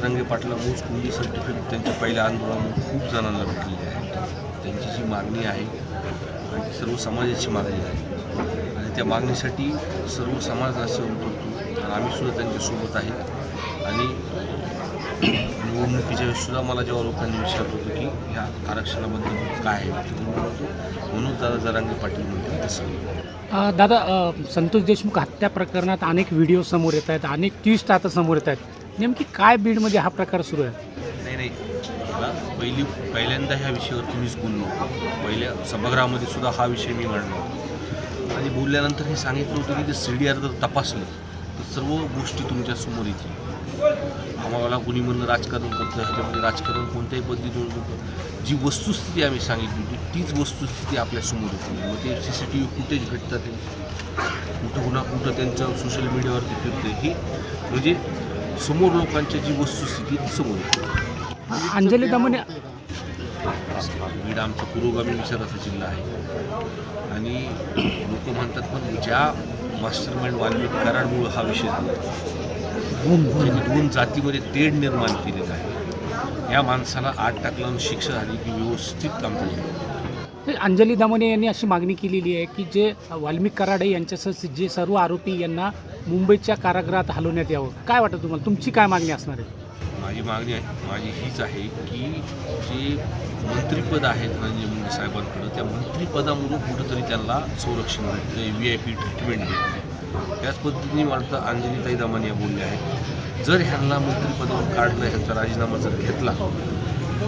पाटला ऊस कुंडी सर्टिफिकेट त्यांच्या पहिल्या आंदोलनामुळे खूप जणांना भेटलेली आहे. त्यांची जी मागणी आहे आणि ती सर्व समाजाची मागणी आहे. आणि त्या मागणीसाठी सर्व समाज असे करतो. आणि आम्ही सुद्धा त्यांच्यासोबत आहे. आणि निवडणुकीच्या वेळेस सुद्धा मला जेव्हा लोकांनी विचारत होतं की ह्या आरक्षणाबद्दल काय आहे म्हणून दादा जरांगे पाटील म्हणतील तसं दादा संतोष देशमुख हत्या प्रकरणात अनेक व्हिडिओ समोर येत आहेत. अनेक ट्विस्ट आता समोर येत आहेत. नेमकी काय बीडमध्ये हा प्रकार सुरू आहे? नाही नाही. मला पहिली पहिल्यांदा ह्या विषयावर मीच बोललो पहिल्या सभागृहामध्ये सुद्धा हा विषय मी मांडला आणि बोलल्यानंतर हे सांगितलं होतं की ते सी डी आर जर तपासलं तर सर्व गोष्टी तुमच्यासमोर येतील. आम्हाला कोणी म्हणणं राजकारण करतं ह्याच्यामध्ये राजकारण कोणत्याही पद्धतीने होतं जी वस्तुस्थिती आम्ही सांगितली होती तीच वस्तुस्थिती आपल्यासमोर होती मग ते C C T V footage भेटतात. ते कुठं कुणा कुठं त्यांचं सोशल मीडियावरती फिरते ही म्हणजे समोर लोकांच्या जी वस्तुस्थिती ती समोर येते अंजली दमने बीड आमचा पुरोगामी विचाराचा जिल्हा आहे. आणि लोक म्हणतात पण ज्या मास्टर माइंड वाल्मिक कराडमुळं हा विषय झाला. दोन जातीमध्ये तेढ निर्माण केलेलं आहे. या माणसाला आठ टाक लावून शिक्षा झाली की व्यवस्थित काम झालं. अंजली दमने यांनी अशी मागणी केलेली आहे की जे वाल्मिक कराडे यांच्यासह जे सर्व आरोपी यांना मुंबईच्या कारागृहात हलवण्यात यावं. काय वाटतं तुम्हाला? तुमची काय मागणी असणार आहे? माझी मागणी आहे माझी हीच आहे की जे मंत्रिपद आहेत धनंजय मुंडे साहेबांकडं त्या मंत्रिपदामधून कुठंतरी त्यांना संरक्षण मिळतं व्ही आय पी ट्रीटमेंट मिळते त्याच पद्धतीने वाटतं अंजलीताई दमानिया बोलले आहेत. जर ह्यांना मंत्रिपदावर काढलं ह्यांचा राजीनामा जर घेतला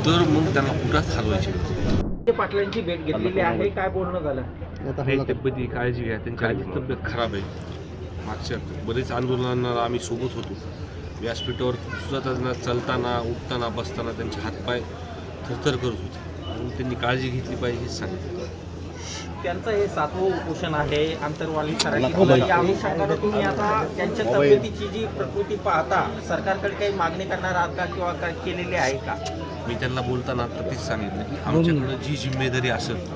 तर मग त्यांना कुठंच हलवायचे नसते. पाटलांची भेट घेतलेली आहे. काय बोलणं झालं? नाही, तब्येती काळजी घ्या. त्यांची आधीच तब्येत खराब आहे. मागच्या बरेच आंदोलनांना आम्ही सोबत होतो. व्यासपीठावर सुद्धा त्यांना चालताना उठताना बसताना त्यांचे हातपाय थरथर करत होते. म्हणून त्यांनी काळजी घेतली पाहिजे हेच सांगितलं. त्यांचं हे सातवं उपोषण आहे आंतरवाली सराठी या अनुषंगाने तुम्ही आता त्यांच्या तब्येतीची जी प्रकृती पाहता सरकारकडे काही मागणी करणार आहात का किंवा काय केलेली आहे का? मी त्यांना बोलताना आता तेच सांगितलं की आमच्याकडं जी जिम्मेदारी असेल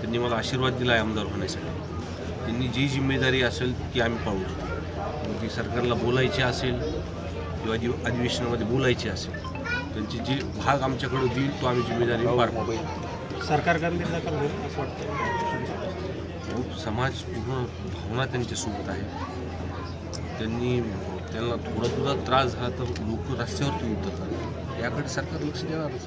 त्यांनी मला आशीर्वाद दिला आहे आमदार होण्यासाठी. त्यांनी जी जिम्मेदारी असेल ती आम्ही पाळू ती सरकारला बोलायची असेल किंवा जी अधिवेशनामध्ये बोलायची असेल त्यांची जी भाग आमच्याकडं देईल तो आम्ही जिम्मेदारी पार पाडू सरकार गंभीर दखल घेईल असं वाटतं खूप हो, समाज पूर्ण भावना त्यांच्यासोबत आहे. त्यांनी त्यांना थोडा थोडा त्रास झाला तर लोक रस्त्यावरती उतरतात. याकडे सरकार लक्ष देणारच